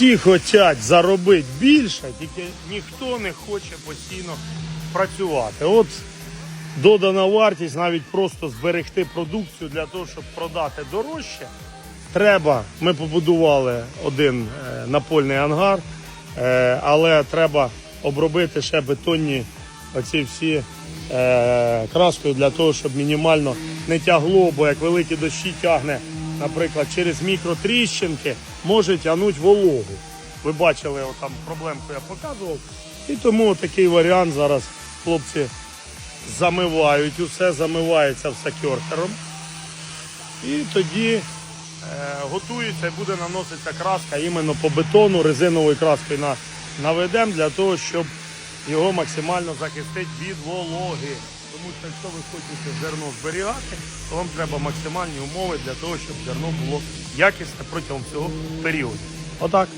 Всі хочуть заробити більше, тільки ніхто не хоче постійно працювати. От додана вартість навіть просто зберегти продукцію для того, щоб продати дорожче. Треба, ми побудували один е, напольний ангар, е, але треба обробити ще бетонні оці всі е, краскою для того, щоб мінімально не тягло, бо як великі дощі тягне, наприклад, через мікротріщинки, може тягнути вологу. Ви бачили, там проблемку я показував. І тому такий варіант зараз хлопці замивають, усе замивається всакерхером. І тоді е, готується і буде наноситися краска іменно по бетону, резиновою краскою на, наведемо для того, щоб його максимально захистить від вологи. Тому що якщо ви хочете зерно зберігати, то вам треба максимальні умови для того, щоб зерно було якісне протягом цього періоду. Отак.